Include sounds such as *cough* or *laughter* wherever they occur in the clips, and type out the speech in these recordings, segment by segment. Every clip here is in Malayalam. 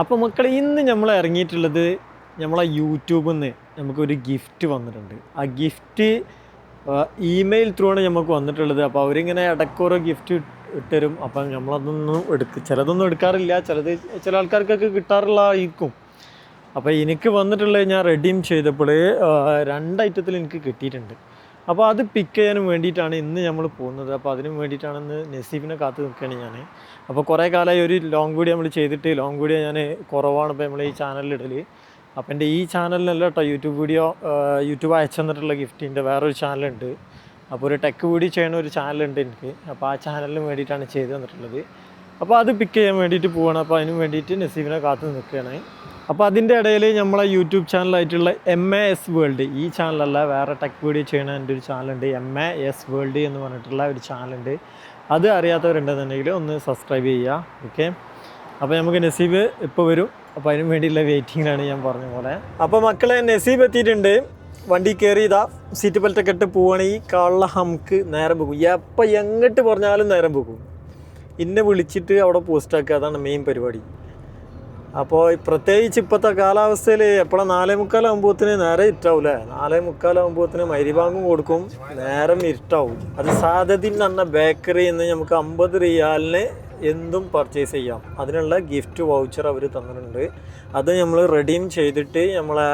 അപ്പോൾ മക്കളെ ഇന്ന് നമ്മൾ ഇറങ്ങിയിട്ടുള്ളത് നമ്മളെ യൂട്യൂബിൽ നിന്ന് നമുക്കൊരു ഗിഫ്റ്റ് വന്നിട്ടുണ്ട്. ആ ഗിഫ്റ്റ് ഇമെയിൽ ത്രൂ ആണ് നമുക്ക് വന്നിട്ടുള്ളത്. അപ്പോൾ അവരിങ്ങനെ ഇടയ്ക്കോരോ ഗിഫ്റ്റ് ഇട്ടുതരും അപ്പം നമ്മളതൊന്നും എടുക്ക ചിലതൊന്നും എടുക്കാറില്ല. ചിലത് ചില ആൾക്കാർക്കൊക്കെ കിട്ടാറുള്ള കിട്ടാറുള്ളതായിരിക്കും. അപ്പോൾ എനിക്ക് വന്നിട്ടുള്ളത് ഞാൻ റെഡീം ചെയ്തപ്പോൾ രണ്ട് ഐറ്റത്തിൽ എനിക്ക് കിട്ടിയിട്ടുണ്ട്. അപ്പോൾ അത് പിക്ക് ചെയ്യാനും വേണ്ടിയിട്ടാണ് ഇന്ന് നമ്മൾ പോകുന്നത്. അപ്പോൾ അതിനും വേണ്ടിയിട്ടാണ് ഇന്ന് നസീബിനെ കാത്ത് നിൽക്കുകയാണ് ഞാൻ. അപ്പോൾ കുറേ കാലമായി ഒരു ലോങ് വീഡിയോ നമ്മൾ ചെയ്തിട്ട് ലോങ് വീഡിയോ ഞാൻ കുറവാണ് ഇപ്പോൾ നമ്മൾ ഈ ചാനലിൽ അപ്പോൾ എന്റെ ഈ ചാനലിനല്ല കേട്ടോ യൂട്യൂബ് വീഡിയോ യൂട്യൂബ് അയച്ചു തന്നിട്ടുള്ള ഗിഫ്റ്റിന്റെ വേറൊരു ചാനലുണ്ട് അപ്പോൾ ഒരു ടെക് വീഡിയോ ചെയ്യുന്ന ഒരു ചാനലുണ്ട് എനിക്ക്. അപ്പോൾ ആ ചാനലിന് വേണ്ടിയിട്ടാണ് ചെയ്തു തന്നിട്ടുള്ളത്. അപ്പോൾ അത് പിക്ക് ചെയ്യാൻ വേണ്ടിയിട്ട് പോവുകയാണ് അപ്പോൾ അതിന് വേണ്ടിയിട്ട് നസീബിനെ കാത്ത് നിൽക്കുകയാണ്. അപ്പോൾ അതിന്റെ ഇടയിൽ നമ്മളെ യൂട്യൂബ് ചാനലായിട്ടുള്ള എം എ എസ് വേൾഡ് ഈ ചാനലല്ല വേറെ ടെക് വീഡിയോ ചെയ്യണ എന്റെ ഒരു ചാനലുണ്ട്. എം എ എസ് വേൾഡ് എന്ന് പറഞ്ഞിട്ടുള്ള ഒരു ചാനലുണ്ട്. അത് അറിയാത്തവരുണ്ടെന്നുണ്ടെങ്കിൽ ഒന്ന് സബ്സ്ക്രൈബ് ചെയ്യുക ഓക്കെ അപ്പോൾ നമുക്ക് നസീബ് ഇപ്പോൾ വരും. അപ്പോൾ അതിനു വേണ്ടിയുള്ള വെയിറ്റിങ്ങിലാണ് ഞാൻ പറഞ്ഞ പോലെ. അപ്പോൾ മക്കളെ നസീബ് എത്തിയിട്ടുണ്ട്. വണ്ടി കയറി ഇതാ സീറ്റ് ബെൽറ്റൊക്കെ ഇട്ട് പോവുകയാണെങ്കിൽ കള്ള ഹംക്ക് നേരം പോകും. എപ്പോൾ എങ്ങോട്ട് പറഞ്ഞാലും നേരം പോകും. ഇന്നെ വിളിച്ചിട്ട് അവിടെ പോസ്റ്റാക്കുക അതാണ് മെയിൻ പരിപാടി. അപ്പോൾ പ്രത്യേകിച്ച് ഇപ്പോഴത്തെ കാലാവസ്ഥയിൽ എപ്പോഴാണ് നാലേ മുക്കാൽ മുക്കാലാകുമ്പോഴത്തിന് നേരെ ഇരുട്ടാവൂലേ നാലേ മുക്കാൽ മുക്കാലാകുമ്പോഴത്തിന് മരിഭാഗം കൊടുക്കും നേരം ഇരുട്ടാവും. അത് സാധ്യത എന്ന ബേക്കറിയിൽ നിന്ന് നമുക്ക് അമ്പത് റിയാലിന് എന്തും പർച്ചേസ് ചെയ്യാം. അതിനുള്ള ഗിഫ്റ്റ് വൗച്ചർ അവർ തന്നിട്ടുണ്ട്. അത് നമ്മൾ റെഡീം ചെയ്തിട്ട് നമ്മളെ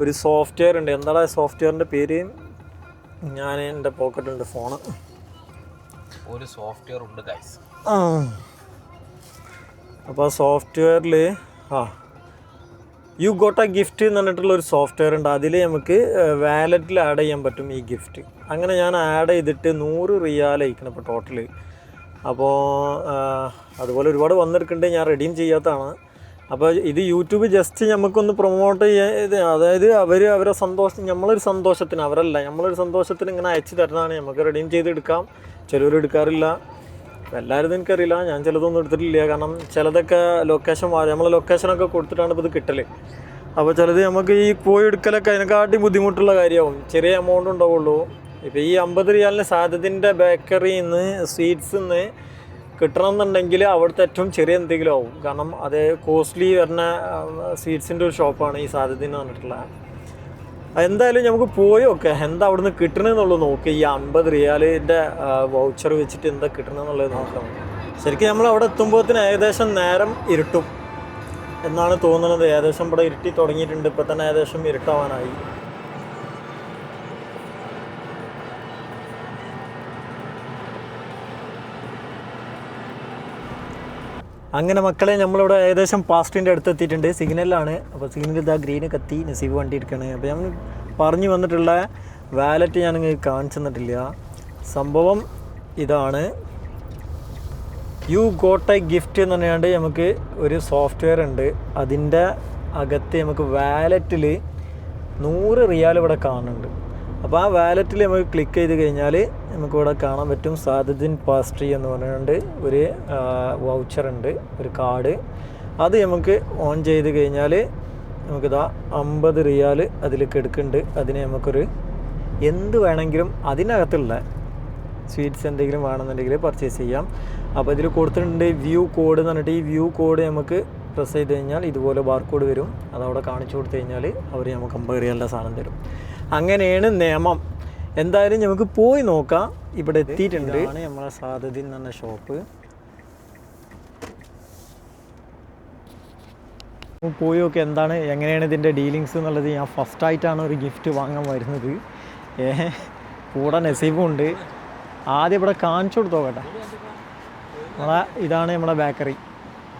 ഒരു സോഫ്റ്റ്വെയർ ഉണ്ട്. എന്താണ് സോഫ്റ്റ്വെയറിന്റെ പേര്? ഞാൻ എന്റെ പോക്കറ്റുണ്ട് ഫോണ് ഒരു സോഫ്റ്റ്വെയർ ഉണ്ട് ഗൈസ് ആ. അപ്പോൾ സോഫ്റ്റ്വെയറിൽ ആ. യു ഗോട്ട് എ ഗിഫ്റ്റ് എന്ന് പറഞ്ഞിട്ടുള്ള ഒരു സോഫ്റ്റ്വെയർ ഉണ്ട്. അതിൽ നമുക്ക് വാലറ്റിൽ ആഡ് ചെയ്യാൻ പറ്റും ഈ ഗിഫ്റ്റ് അങ്ങനെ ഞാൻ ആഡ് ചെയ്തിട്ട് നൂറ് റിയാൽ അയക്കണം ഇപ്പോൾ ടോട്ടൽ അപ്പോൾ അതുപോലെ ഒരുപാട് വന്നെടുക്കുന്നുണ്ട് ഞാൻ റെഡീം ചെയ്യാത്തതാണ്. അപ്പോൾ ഇത് യൂട്യൂബ് ജസ്റ്റ് നമുക്കൊന്ന് പ്രൊമോട്ട് ചെയ്യാൻ ഇത് അതായത് അവർ അവരെ സന്തോഷം നമ്മളൊരു സന്തോഷത്തിന് അവരല്ല നമ്മളൊരു സന്തോഷത്തിന് ഇങ്ങനെ അയച്ചു തരുന്നതാണ്. നമുക്ക് റെഡീം ചെയ്തെടുക്കാം. ചിലവർ എടുക്കാറില്ല. എല്ലാവരും എനിക്കറിയില്ല. ഞാൻ ചിലതൊന്നും എടുത്തിട്ടില്ല. കാരണം ചിലതൊക്കെ ലൊക്കേഷൻ നമ്മളെ ലൊക്കേഷനൊക്കെ കൊടുത്തിട്ടാണ് ഇപ്പോൾ ഇത് കിട്ടൽ അപ്പോൾ ചിലത് നമുക്ക് ഈ പോയി എടുക്കലൊക്കെ അതിനെക്കാട്ടി ബുദ്ധിമുട്ടുള്ള കാര്യമാവും. ചെറിയ എമൗണ്ട് ഉണ്ടാവുള്ളൂ. ഇപ്പോൾ ഈ അമ്പത് റിയാലിന് സാധ്യത്തിന്റെ ബേക്കറിയിൽ നിന്ന് സ്വീറ്റ്സിൽ നിന്ന് കിട്ടണമെന്നുണ്ടെങ്കിൽ അവിടുത്തെ ഏറ്റവും ചെറിയ എന്തെങ്കിലും ആവും. കാരണം അത് കോസ്റ്റ്ലി വരുന്ന സ്വീറ്റ്സിന്റെ ഒരു ഷോപ്പാണ് ഈ സാധ്യത എന്ന് പറഞ്ഞിട്ടുള്ളത് എന്തായാലും നമുക്ക് പോയി ഒക്കെ എന്താ അവിടുന്ന് കിട്ടണമെന്നുള്ളത് നോക്കി. ഈ അൻപത് റിയാലിന്റെ വൗച്ചർ വെച്ചിട്ട് എന്താ കിട്ടണമെന്നുള്ളത് നോക്കാം ശരിക്കും നമ്മൾ അവിടെ എത്തുമ്പോഴത്തിന് ഏകദേശം നേരം ഇരുട്ടും. എന്നാണ് തോന്നുന്നത്. ഏകദേശം ഇവിടെ ഇരുട്ടി തുടങ്ങിയിട്ടുണ്ട്. ഇപ്പം തന്നെ ഏകദേശം ഇരുട്ടാവാനായി. അങ്ങനെ മക്കളെ നമ്മളിവിടെ ഏകദേശം പാസ്റ്റിന്റെ അടുത്ത് എത്തിയിട്ടുണ്ട് സിഗ്നലാണ്. അപ്പോൾ സിഗ്നൽ ഇതാ ഗ്രീന് കത്തി നസീബ് വണ്ടി എടുക്കുകയാണ് അപ്പോൾ ഞാൻ പറഞ്ഞു വന്നിട്ടുള്ള വാലറ്റ് ഞാൻ കാണിച്ചു തന്നിട്ടില്ല. സംഭവം ഇതാണ്. യു ഗോട്ട് എ ഗിഫ്റ്റ് എന്ന് പറഞ്ഞാണ്ട് നമുക്ക് ഒരു സോഫ്റ്റ്വെയർ ഉണ്ട്. അതിന്റെ അകത്ത് നമുക്ക് വാലറ്റിൽ നൂറ് റിയാൽ ഇവിടെ കാണുന്നുണ്ട്. അപ്പോൾ ആ വാലറ്റിൽ നമുക്ക് ക്ലിക്ക് ചെയ്ത് കഴിഞ്ഞാൽ നമുക്കിവിടെ കാണാൻ പറ്റും സാദുദ്ദീൻ പാസ്ട്രി എന്ന് പറഞ്ഞുകൊണ്ട് ഒരു വൗച്ചർ ഉണ്ട് ഒരു കാർഡ് അത് നമുക്ക് ഓൺ ചെയ്ത് കഴിഞ്ഞാൽ നമുക്കിതാ അമ്പത് റിയാൽ അതിലേക്ക് എടുക്കുന്നുണ്ട്. അതിന് നമുക്കൊരു എന്ത് വേണമെങ്കിലും അതിനകത്തുള്ള സ്വീറ്റ്സ് എന്തെങ്കിലും വേണമെന്നുണ്ടെങ്കിൽ പർച്ചേസ് ചെയ്യാം. അപ്പോൾ ഇതിൽ കൊടുത്തിട്ടുണ്ട് വ്യൂ കോഡ് എന്ന് പറഞ്ഞിട്ട് ഈ വ്യൂ കോഡ് നമുക്ക് പ്രസ് ചെയ്ത് കഴിഞ്ഞാൽ ഇതുപോലെ ബാർ കോഡ് വരും. അതവിടെ കാണിച്ചു കൊടുത്തു കഴിഞ്ഞാൽ അവർ നമുക്ക് അമ്പത് റിയാലിന്റെ സാധനം തരും. അങ്ങനെയാണ് നിയമം. എന്തായാലും നമുക്ക് പോയി നോക്കാം. ഇവിടെ എത്തിയിട്ടുണ്ട്. നമ്മളെ സാധ്യത എന്ന് പറഞ്ഞ ഷോപ്പ് പോയി നോക്കി എന്താണ് എങ്ങനെയാണ് ഇതിന്റെ ഡീലിങ്സ് എന്നുള്ളത്. ഞാൻ ഫസ്റ്റ് ആയിട്ടാണ് ഒരു ഗിഫ്റ്റ് വാങ്ങാൻ വരുന്നത്. ഏ കൂടെ നസീബും ഉണ്ട്. ആദ്യം ഇവിടെ കാണിച്ചു കൊടുത്തോ കേട്ടോ. നമ്മളെ ഇതാണ് നമ്മുടെ ബേക്കറി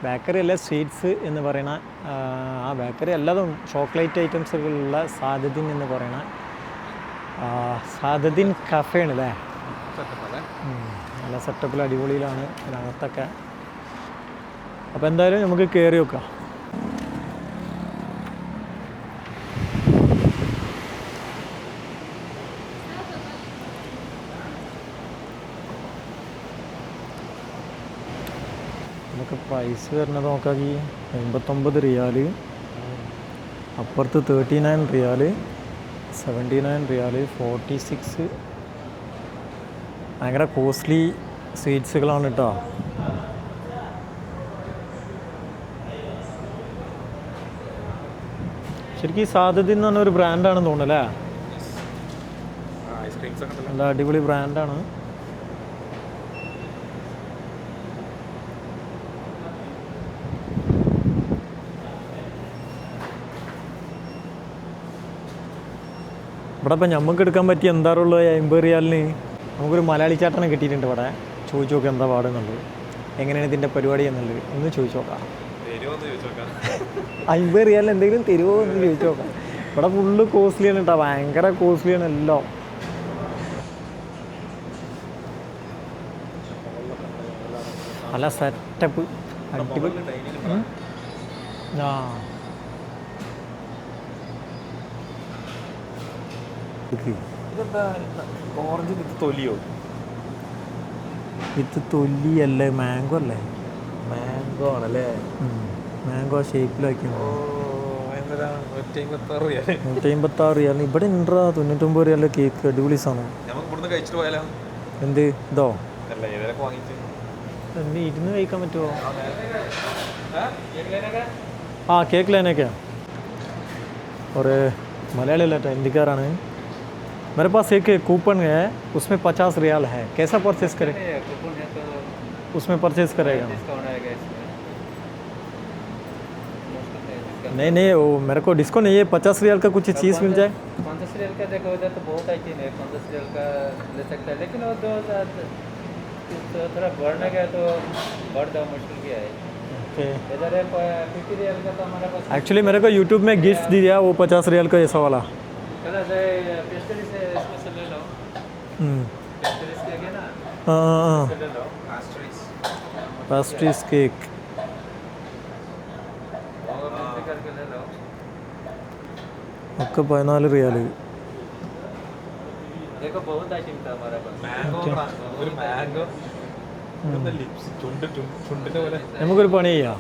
ബേക്കറി അല്ല സ്വീറ്റ്സ് എന്ന് പറയുന്ന ആ, ആ ബേക്കറി എല്ലാതും ചോക്ലേറ്റ് ഐറ്റംസുകളുള്ള സാധ്യത എന്ന് പറയുന്ന ആ, സാദദ്ദീൻ കഫേ ആണ് അല്ലേ നല്ല സെറ്റപ്പിൽ അടിപൊളിയിലാണ് ഇതിനകത്തൊക്കെ. അപ്പോൾ എന്തായാലും നമുക്ക് കയറി നോക്കാം. നമുക്ക് പ്രൈസ് വരുന്നത് നോക്കാക്കി എൺപത്തൊമ്പത് റിയാൽ അപ്പുറത്ത് തേർട്ടി നയൻ റിയാൽ സെവന്റി നയൻ റിയാൽ ഫോർട്ടി സിക്സ്. ഭയങ്കര കോസ്റ്റ്ലി സ്വീറ്റ്സുകളാണ് കേട്ടോ. ശരിക്കും ഈ സാധ്യത എന്ന് പറഞ്ഞൊരു ബ്രാൻഡാണെന്ന് തോന്നുന്നു അല്ലേ? അടിപൊളി ബ്രാൻഡാണ് ഇവിടെ ഇപ്പം നമുക്ക് എടുക്കാൻ പറ്റിയ എന്താറുള്ളത് അമ്പത് റിയാലിന്? നമുക്കൊരു മലയാളി ചേട്ടനെ കിട്ടിയിട്ടുണ്ട് ഇവിടെ. ചോദിച്ചു നോക്കാം എന്താ പാടുന്നുള്ളത്. എങ്ങനെയാണ് ഇതിന്റെ പരിപാടി എന്നുള്ളത്. ഒന്ന് ചോദിച്ചു നോക്കാം അമ്പത് റിയാലിന് എന്തെങ്കിലും തരുമോ എന്ന് ചോദിച്ചു നോക്കാം ഇവിടെ ഫുള്ള് കോസ്റ്റ്ലിയാണ് കേട്ടോ. ഭയങ്കര കോസ്റ്റ്ലിയാണ് എല്ലാം. നല്ല സെറ്റപ്പ് അടിപൊളി. ആ. ഇതെന്താ? ഓറഞ്ച് വിത്ത് തൊലിയോ? വിത്ത് തൊല്ലിയല്ലേ മാംഗോ അല്ലേ? മാംഗോ ആണല്ലേ? മാംഗോ ഷേപ്പിലാക്കി ഇവിടെ ഉണ്ടാ തൊണ്ണൂറ്റൊമ്പത് റിയാലിലെ കേക്ക്. അടിപൊളി സാധനം. എന്ത്? ഇതോ? എന്ത് ഇരുന്ന് കഴിക്കാൻ പറ്റുമോ ആ കേക്ക് ലൈനൊക്കെയാണ് കുറേ മലയാളിയല്ല കേട്ടോ ഇന്ത്യക്കാരാണ്. मेरे पास एक कूपन है उसमें पचास रियाल है। कैसा परचेस करे? कूपन है तो उसमें परचेस करेगा। नहीं नहीं वो मेरे को डिस्काउंट नहीं है पचास रियाल का कुछ चीज़ मिल जाए। पंद्रह रियल का देखो उधर तो बहुत आइटम है पंद्रह रियल का ले सकता है लेकिन वो दो तो थोड़ा बढ़ने गया तो बढ़ जाओ मुश्किल क्या है। रियल का तो एक्चुअली मेरे को यूट्यूब में गिफ्ट दिया वो पचास रियाल का ऐसा वाला। Pastries cake mm. ah, ah, ah. ഒക്കെ പതിനാല് റിയാൽ. Mm. നമുക്കൊരു പണി ചെയ്യാം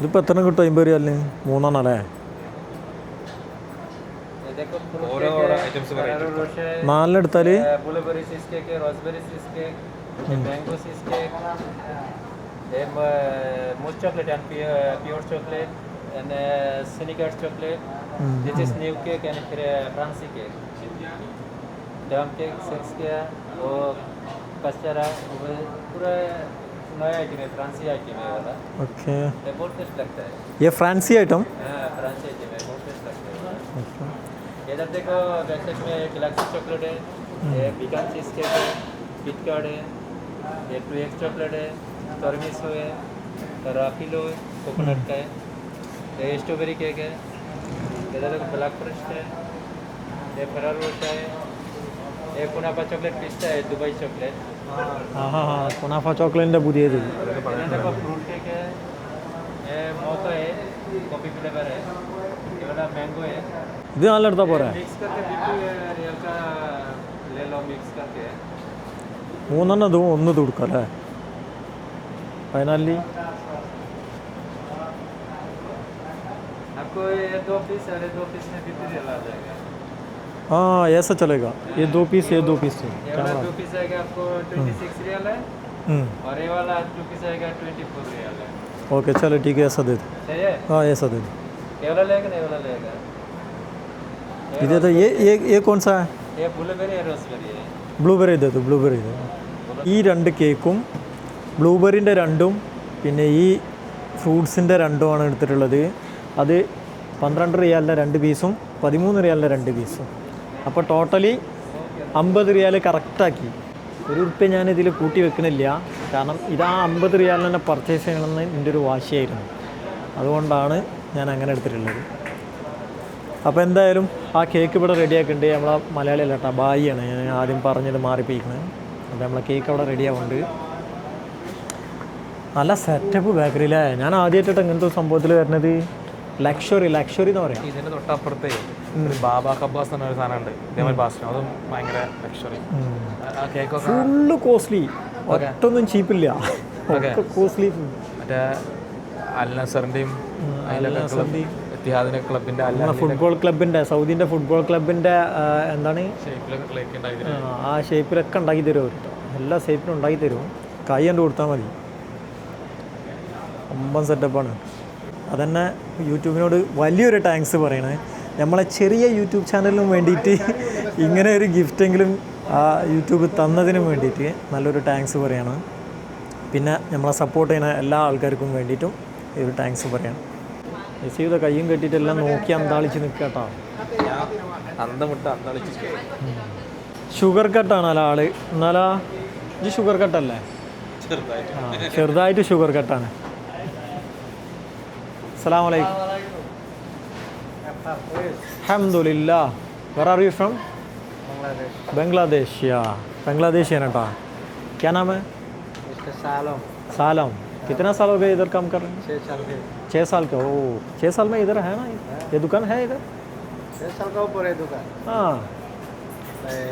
ഇതിപ്പോൾ എത്ര കിട്ടും അമ്പത് റിയാലിന് മൂന്നെണ്ണം അല്ലേ ये देखो fruit ഓരോ cake है, items Ferrero Rocher है, നാലിനെടുത്താൽ ब्लूबेरी चीज केक है raspberry cheese cake mango cheese cake most chocolate and pure chocolate and सिनिकट chocolate this is new cake and फिर फ्रांसी केक डम केक सिक्स के वो कस्टरा वो पूरा ये फ्रांसी आइटम इधर देखो बैकसेट में गैलेक्सी चॉकलेट है ये बिकन चीज़ केक है है ये टू एक्स चॉकलेट है टर्मिस है राफिलो है कोकोनट का है ये स्ट्रॉबेरी केक है इधर देखो ब्लैक फॉरेस्ट है ये फरार रोस्ट है ये कुनाफा चॉकलेट पिस्ता है दुबई चॉकलेट ആ ഹാ ഹാ കുനാഫ ചോക്ലേറ്റിൻ്റെ പുതിയത് इधर देखो फ्रूट केक है ये मोका है कॉफी फ्लेवर है ये वाला मैंगो है ഇത് നല്ല എടുത്താൽ പോരെ मिक्स करके बिल्कुल रियल का ले लो मिक्स करके മൂന്നെണ്ണം ഇതും ഒന്ന് ഇത് കൊടുക്കാം അല്ലേ പതിനാലിന് आपको ये दो पीस और ये दो पीस में फिफ्टी रियल आ जाएगा हाँ ऐसा चलेगा ये दो पीस ये दो पीस ये क्या वाला दो पीस आएगा आपको ट्वेंटी सिक्स रियल है और ये वाला दो पीस आएगा ट्वेंटी फोर रियल है ओके चलो ठीक है ऐसा दे दो सही है हाँ ऐसा दे दो ये वाला लेगा ना ये वाला लेगा इधर तो ये ये ये कौन सा है ये ब्लूबेरी है रोसबेरी है ബ്ലൂബെറി ഇത് ബ്ലൂബെറി ഇത് ഈ രണ്ട് കേക്കും ബ്ലൂബെറിൻ്റെ രണ്ടും പിന്നെ ഈ ഫ്രൂട്ട്സിൻ്റെ രണ്ടുമാണ് എടുത്തിട്ടുള്ളത് അത് പന്ത്രണ്ട് റിയാലിൻ്റെ രണ്ട് പീസും പതിമൂന്ന് റിയാലിൻ്റെ രണ്ട് പീസും അപ്പോൾ ടോട്ടലി അമ്പത് റിയാൽ കറക്റ്റാക്കി. ഒരു ഉറുപ്പ്യ ഞാൻ ഇതിൽ കൂട്ടി വെക്കണില്ല. കാരണം ഇതാ അമ്പത് റിയാലിന് തന്നെ പർച്ചേസ് ചെയ്യണമെന്ന് എന്റെ ഒരു വാശിയായിരുന്നു. അതുകൊണ്ടാണ് ഞാൻ അങ്ങനെ എടുത്തിട്ടുള്ളത്. അപ്പോൾ എന്തായാലും ആ കേക്ക് ഇവിടെ റെഡിയാക്കുന്നുണ്ട് നമ്മളെ മലയാളി അല്ല ബായിയാണ്. ഞാൻ ആദ്യം പറഞ്ഞത് മാറിപ്പിക്കുന്നത് അപ്പോൾ നമ്മളെ കേക്ക് അവിടെ റെഡിയാവുന്നുണ്ട് നല്ല സെറ്റപ്പ് ബേക്കറിയിലേ ഞാൻ ആദ്യമായിട്ടാണ് ഇങ്ങനത്തെ സംഭവത്തിൽ വരുന്നത്. ലക്ഷറി ലക്ഷറി എന്ന് പറയാം. ഇതിന്റെ തൊട്ടപ്പുറത്തെ ഒരു ബാബ കബ്ബാസ് എന്നൊരു സാധനമുണ്ട്. ഇതേമാതിരി ബാസ്റ്റിന് അതും ഭയങ്കര ലക്ഷറി കേക്കൊക്കെ ഫുള്ള് കോസ്റ്റ്ലി ഒറ്റൊന്നും ചീപ്പില്ല. കോസ്റ്റ്ലി മറ്റേ അൽ നസറിന്റെയും അതിലൊക്കെ ക്ലബ് ഇത്തിഹാദിന്റെ ക്ലബിന്റെ അല്ല ഫുട്ബോൾ ക്ലബിന്റെ സൗദിന്റെ ഫുട്ബോൾ ക്ലബിന്റെ എന്താണ്? ആ, ഷേപ്പിലൊക്കെ ഉണ്ടാക്കി തരും അവർ എല്ലാ ഷേപ്പിലും ഉണ്ടാക്കി തരും. കൈ കണ്ട് കൊടുത്താൽ മതി. ഒമ്പൻ സെറ്റപ്പാണ് അതന്നെ യൂട്യൂബിനോട് വലിയൊരു ടാങ്ക്സ് പറയണേ. നമ്മളെ ചെറിയ യൂട്യൂബ് ചാനലിനും വേണ്ടിയിട്ട് ഇങ്ങനെ ഒരു ഗിഫ്റ്റെങ്കിലും ആ യൂട്യൂബ് തന്നതിനും വേണ്ടിയിട്ട് നല്ലൊരു താങ്ക്സ് പറയണം. പിന്നെ നമ്മളെ സപ്പോർട്ട് ചെയ്യുന്ന എല്ലാ ആൾക്കാർക്കും വേണ്ടിയിട്ടും ഒരു താങ്ക്സ് പറയണം. യസീയുടെ കയ്യും കെട്ടിയിട്ട് എല്ലാം നോക്കി അന്താളിച്ച് നിൽക്കട്ടോ ഷുഗർ കട്ടാണ് അല്ല ആൾ. എന്നാലാ? ഇത് ഷുഗർ കട്ടല്ലേ ചെറുതായിട്ട്. ചെറുതായിട്ട് ഷുഗർ കട്ടാണ് അസ്സലാമു അലൈക്കും. അഹമ്മദില്ല where are you from Bangladesh യാ ബംഗ്ലാദേശ് है ना क्या नाम है सालम सालम कितना साल हो गए इधर काम कर रहे हैं छः साल के छः साल का ओ छः साल में इधर है ना ये दुकान है इधर छः साल का ऊपर है दुकान ആ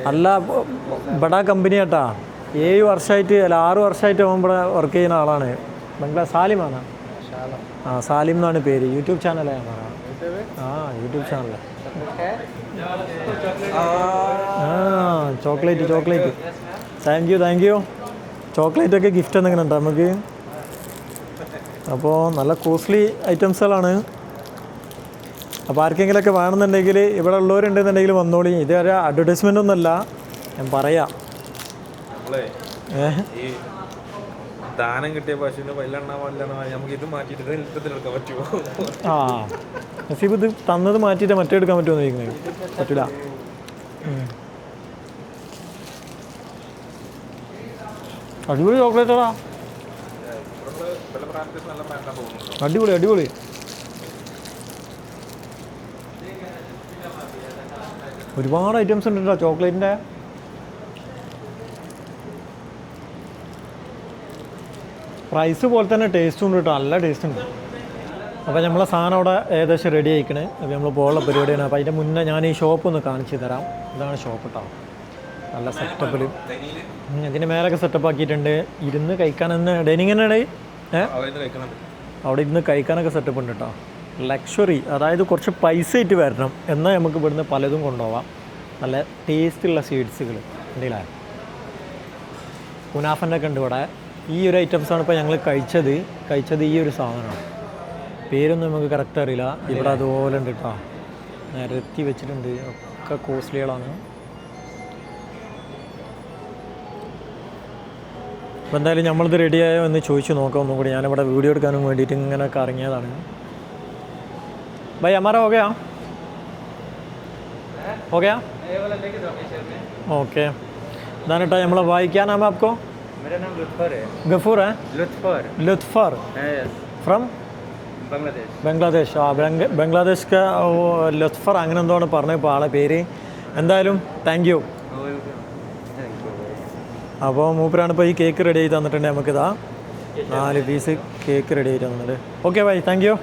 അല്ല ബഡാ കമ്പനി കേട്ടാ ഏഴ് വർഷമായിട്ട് അല്ല ആറ് വർഷമായിട്ട് ഇവിടെ വർക്ക് ചെയ്യുന്ന ആളാണ്. ബംഗ്ലാ സാലിമാണ് ആ സാലിം എന്നാണ് പേര്. യൂട്യൂബ് ചാനലാണ് പറയാം YouTube? Channel chocolate chocolate thank you thank you chocolate ഒക്കെ ഗിഫ്റ്റ് എന്തെങ്കിലും ഉണ്ടോ നമുക്ക്. അപ്പോൾ നല്ല കോസ്റ്റ്ലി ഐറ്റംസുകളാണ് അപ്പോൾ ആർക്കെങ്കിലുമൊക്കെ വേണമെന്നുണ്ടെങ്കിൽ ഇവിടെ ഉള്ളവരുണ്ടെന്നുണ്ടെങ്കിൽ വന്നോളി. ഇതൊരു അഡ്വർടൈസ്മെന്റ് ഒന്നുമല്ല. ഞാൻ പറയാം. ഏഹ്? ഈ ദാനം കിട്ടിയ പശുവിന് പല്ലെണ്ണ പല്ലെണ്ണ നമുക്ക് ഇത് മാറ്റിയിട്ട് എടുക്കാൻ പറ്റുമോ? ആ നസീബ് ഇത് തന്നത് മാറ്റിയിട്ട് മറ്റേ എടുക്കാൻ പറ്റുമോ ചോദിക്കുന്നത് പറ്റില്ല ഉം. അടിപൊളി ചോക്ലേറ്റാടാ അടിപൊളി അടിപൊളി. ഒരുപാട് ഐറ്റംസ് ഉണ്ട് കേട്ടോ ചോക്ലേറ്റിന്റെ പ്രൈസ് പോലെ തന്നെ ടേസ്റ്റും ഉണ്ട് കേട്ടോ നല്ല ടേസ്റ്റ് ഉണ്ട്. അപ്പോൾ നമ്മളെ സാധനം അവിടെ ഏകദേശം റെഡി ആയിക്കണേ. അപ്പോൾ നമ്മൾ പോകാനുള്ള പരിപാടിയാണ്. അപ്പോൾ അതിന്റെ മുന്നേ ഞാൻ ഈ ഷോപ്പ് ഒന്ന് കാണിച്ചു തരാം. ഇതാണ് ഷോപ്പ് കേട്ടോ നല്ല സെറ്റപ്പിൽ ഇതിന്റെ മേലൊക്കെ സെറ്റപ്പ് ആക്കിയിട്ടുണ്ട്. ഇരുന്ന് കഴിക്കാൻ തന്നെ. ഡൈനിങ് തന്നെ അവിടെ ഇരുന്ന് കഴിക്കാനൊക്കെ സെറ്റപ്പ് ഉണ്ട് കേട്ടോ ലക്ഷറി അതായത് കുറച്ച് പൈസ ആയിട്ട് വരണം. എന്നാൽ നമുക്ക് ഇവിടുന്ന് പലതും കൊണ്ടുപോവാം. നല്ല ടേസ്റ്റുള്ള സ്വീറ്റ്സുകൾ ഉണ്ടല്ലേ? കുനാഫന്റെ ഒക്കെ ഉണ്ട് ഇവിടെ. ഈ ഒരു ഐറ്റംസാണ് ഇപ്പോൾ ഞങ്ങൾ കഴിച്ചത്. കഴിച്ചത് ഈ ഒരു സാധനമാണ്. പേരൊന്നും നമുക്ക് കറക്റ്റ് അറിയില്ല. ഇവിടെ അതുപോലെ ഉണ്ട് കേട്ടോ നിരത്തി വെച്ചിട്ടുണ്ട്. ഒക്കെ കോസ്റ്റ്ലികളാണ് അപ്പോൾ എന്തായാലും നമ്മളിത് റെഡിയായോ എന്ന് ചോദിച്ചു നോക്കാം ഒന്നും കൂടി. ഞാനിവിടെ വീഡിയോ എടുക്കാനും വേണ്ടിയിട്ട് ഇങ്ങനെ കറങ്ങിയതാണ് ബൈ അമ്മാറ ഓക്കെയാ ഓക്കെയാ ഓക്കെ. എന്താണ് കേട്ടോ നമ്മളെ വായിക്കാനാമ അപ്പോൾ पीछे में ओके दाना टाइम हमला भाई क्या नाम है आपको मेरा नाम लुत्फर है गफूर है लुत्फर लुत्फर है yes, ഫ്രം बांग्लादेश ബംഗ്ലാദേശ് ആ ബംഗ്ല ബംഗ്ലാദേശ് ലത്ഫർ അങ്ങനെ എന്തോ ആണ് പറഞ്ഞത് ഇപ്പോൾ ആളെ പേര് എന്തായാലും താങ്ക് യു थैंक यू അപ്പോൾ മൂപ്പരാണ് ഇപ്പോൾ ഈ കേക്ക് റെഡി ചെയ്ത് തന്നിട്ടുണ്ട് നമുക്കിതാ നാല് പീസ് കേക്ക് റെഡി ചെയ്ത് തന്നിട്ടുണ്ട് ഓക്കെ ബൈ താങ്ക് യു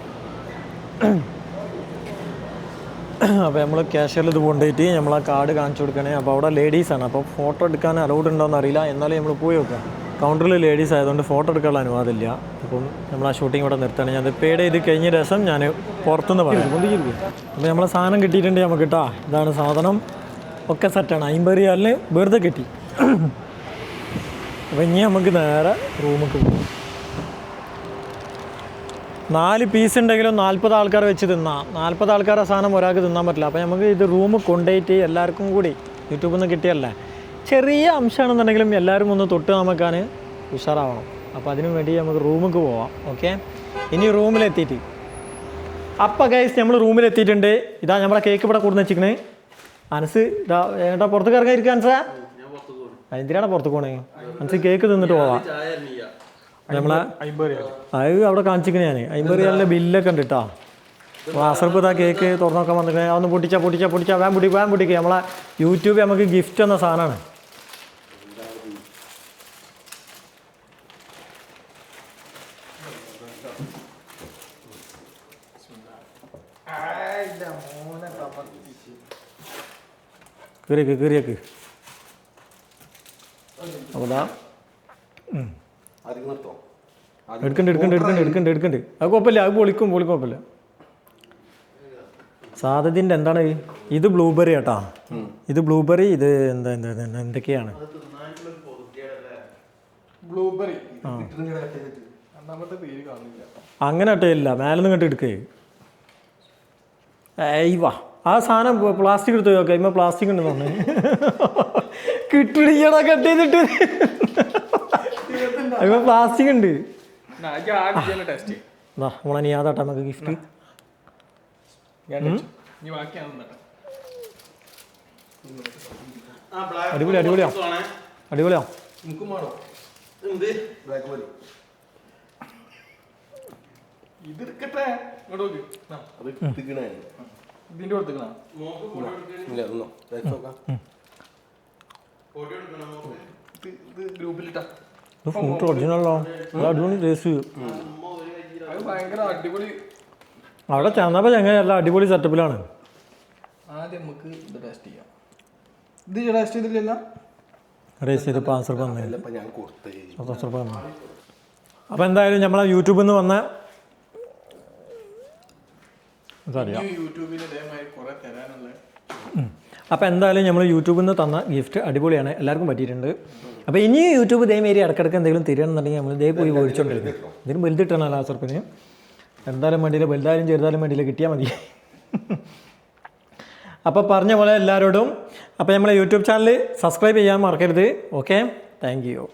അപ്പോൾ നമ്മൾ ക്യാഷ്യറിൽ ഇത് കൊണ്ടുപോയിട്ട് നമ്മൾ ആ കാർഡ് കാണിച്ചു കൊടുക്കണേ. അപ്പോൾ അവിടെ ലേഡീസാണ് അപ്പോൾ ഫോട്ടോ എടുക്കാൻ അലൗഡ് ഉണ്ടോയെന്ന് അറിയില്ല. എന്നാലും നമ്മൾ പോയി നോക്കാം. കൗണ്ടറിൽ ലേഡീസ് ആയതുകൊണ്ട് ഫോട്ടോ എടുക്കാനുള്ള അനുവാദമില്ല അപ്പം നമ്മൾ ആ ഷൂട്ടിംഗ് ഇവിടെ നിർത്തണം. ഞാൻ പേഡ് ചെയ്ത് കഴിഞ്ഞ രസം ഞാൻ പുറത്തുനിന്ന് പറയാം. അപ്പോൾ നമ്മളെ സാധനം കിട്ടിയിട്ടുണ്ട് നമുക്ക് കിട്ടാ ഇതാണ് സാധനം. ഒക്കെ സെറ്റാണ് അമ്പത് റിയാലിന് വെറുതെ കിട്ടി. അപ്പോൾ ഇനി നമുക്ക് നേരെ റൂമിൽ പോകും നാല് പീസ് ഉണ്ടെങ്കിലും നാൽപ്പത് ആൾക്കാർ വെച്ച് തിന്നാം. നാൽപ്പത് ആൾക്കാരെ സാധനം ഒരാൾക്ക് തിന്നാൻ പറ്റില്ല. അപ്പോൾ നമുക്ക് ഇത് റൂം കൊണ്ടുപോയിട്ട് എല്ലാവർക്കും കൂടി യൂട്യൂബിൽ നിന്ന് കിട്ടിയല്ലേ? ചെറിയ അംശമാണെന്നുണ്ടെങ്കിലും എല്ലാവരും ഒന്ന് തൊട്ട് നമുക്കാൻ ഉഷാറാവണം. അപ്പോൾ അതിനു വേണ്ടി നമുക്ക് റൂമിലേക്ക് പോവാം. ഓക്കെ ഇനി റൂമിലെത്തിയിട്ട് അപ്പം ഗൈസ് നമ്മൾ റൂമിലെത്തിയിട്ടുണ്ട് ഇതാ നമ്മളെ കേക്ക് ഇവിടെ കൂടുന്ന വെച്ചിക്കണേ അനസ് ഇതാ ഏട്ടാ പുറത്തേക്ക് ഇറങ്ങാതിരിക്കുക അനസാ? എന്തിനാണ് പുറത്ത് പോണേ. അനസ് കേക്ക് തിന്നിട്ട് പോവാം. നമ്മളെ അത് അവിടെ കാണിച്ചിക്കണ ഞാൻ അമ്പത് റിയാലിന്റെ ബില്ലൊക്കെ ഉണ്ട് കേട്ടോ വാസർപ്പ് ഇതാ കേക്ക് തുറന്നു നോക്കാൻ വന്നിട്ട് അതൊന്ന് പൊട്ടിച്ചാൽ പൊട്ടിച്ചാൽ പൊട്ടിച്ചാൽ വേം പൊട്ടി വേം പൊട്ടിക്കുക നമ്മളെ യൂട്യൂബ് നമുക്ക് ഗിഫ്റ്റ് എന്ന സാധനമാണ് കീറിയേക്ക് കീറിയേക്ക്. അപ്പോൾ ദാ എടുക്കണ്ട് എടുക്കണ്ട് എടുക്കണ്ട് എടുക്കണ്ട് എടുക്കണ്ട്. അത് കുഴപ്പമില്ല അത് പൊളിക്കും പൊളിക്കും കുഴപ്പമില്ല. സാധ്യതന്റെ എന്താണ് ഇത് ബ്ലൂബെറി കേട്ടാ ഇത് ബ്ലൂബെറി ഇത് എന്താ എന്താ എന്താ എന്തൊക്കെയാണ്? ബ്ലൂബെറി നമ്മുടെ പേര് കാണുന്നില്ല. അങ്ങനെ ഇട്ടില്ല മേലെ നിന്ന് ഇങ്ങോട്ട് എടുക്കേ. ഏയ് വാ. ആ സാധനം പ്ലാസ്റ്റിക് എടുത്ത് നോക്കാം ഇമ്മ പ്ലാസ്റ്റിക് ഉണ്ട് തോന്നുന്നു കിട്ടിടിക്കടാ കട്ട് ചെയ്തിട്ട്. *laughs* ഇമ്മ പ്ലാസ്റ്റിക് ഉണ്ട്. ടെസ്റ്റ് എന്നാ നമ്മളെ നീ. ആതാട്ടാ നമുക്ക് ഗിഫ്റ്റ് അടിപൊളി അടിപൊളിയാ. അടിപൊളിയാ. ഗ്രൂപ്പിലിട്ടാ ഇത് ഫ്രൂട്ട് ഒറിജിനലോ അത് അടിപൊളി ടേസ്റ്റ് അവിടെ ചെന്നപ്പോൾ ചങ്ങ എല്ലാം അടിപൊളി സെറ്റപ്പിലാണ് ആദ്യം നമുക്ക് ഇത് ടേസ്റ്റ് ചെയ്യാം. ഇത് ടേസ്റ്റ് ചെയ്തില്ലല്ല? ടേസ്റ്റ് ചെയ്ത് പാസ് റുപ്യ വന്നു. പത്ത് റുപ്യ വന്നു. അപ്പോൾ എന്തായാലും നമ്മളെ യൂട്യൂബിൽ നിന്ന് വന്ന അതറിയാം യൂട്യൂബിൽ ഇതേമാതിരി കുറെ തരാനുള്ള അപ്പോൾ എന്തായാലും നമ്മൾ യൂട്യൂബിൽ നിന്ന് തന്ന ഗിഫ്റ്റ് അടിപൊളിയാണ് എല്ലാവർക്കും പറ്റിയിട്ടുണ്ട്. അപ്പോൾ ഇനി യൂട്യൂബ് ഇതേമാരി ഇടക്കിടക്ക് എന്തെങ്കിലും തരികയാണെന്നുണ്ടെങ്കിൽ നമ്മൾ ഇതേ പോയി മേടിച്ചോണ്ടിരുന്നു ഇതിന് വലുതിട്ടാണ് സർപ്പിന്? എന്തായാലും വേണ്ടിയില്ല വലുതായാലും ചെറുതായാലും വേണ്ടിയില്ല കിട്ടിയാൽ മതി. അപ്പോൾ പറഞ്ഞ പോലെ എല്ലാവരോടും അപ്പോൾ നമ്മളെ യൂട്യൂബ് ചാനൽ സബ്സ്ക്രൈബ് ചെയ്യാൻ മറക്കരുത്. Okay thank you